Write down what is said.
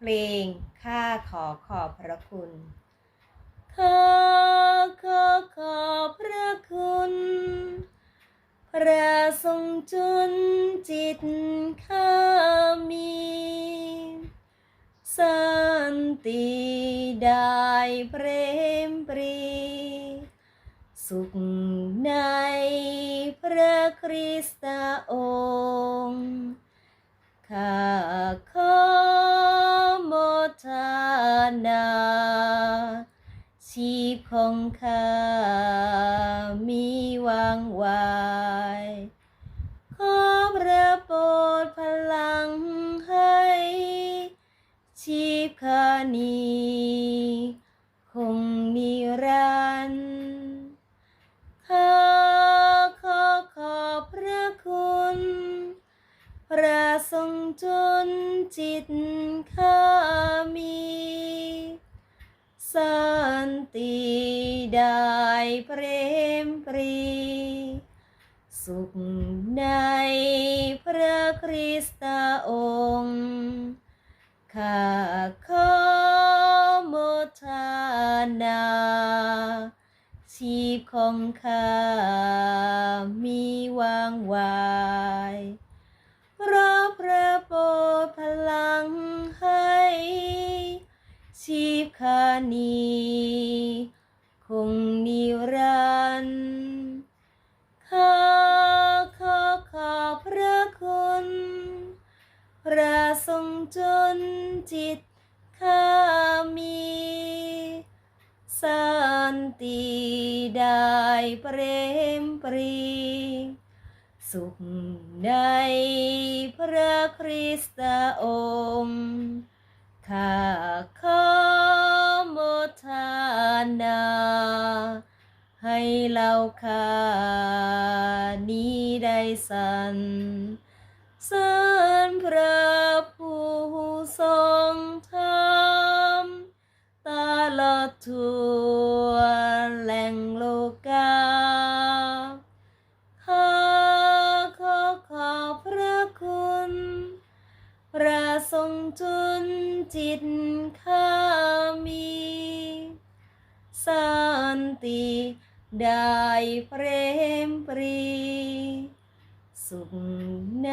เพลงข้าขอขอบพระคุณข้าขอขอบพระคุณ พระทรงจุนจิตข้ามี สันติได้เปรมปรี สุขในพระคริสตองค์ข้า ทนาชีพของข้ามีวางวายขอพระโปรดพลังให้ ชีพข้านี้คงนิรันดร์ข้าขอขอบพระคุณพระทรงจนจิตข้า สันติได้เปรมปรี สุขในพระคริสตองค์ ข้าขอโมทนา ชีพของข้ามีวางไวาย เพราะพระโปรดพลังให้ ชีพานีคงนิรันดร์ข้าขอขอบพระคุณพระทรงจนจิตข้ามีสันติได้เปรมปรี สุขในพระคริสตองค์ข้า เราขานี้ได้สันสริญพระผู้ทรงธรรมตลอดทั่วแหล่งโลกาข้าขอขอบพระคุณ พระทรงจุนจิตข้ามีสันติ ได้เปรมปรี สุขใน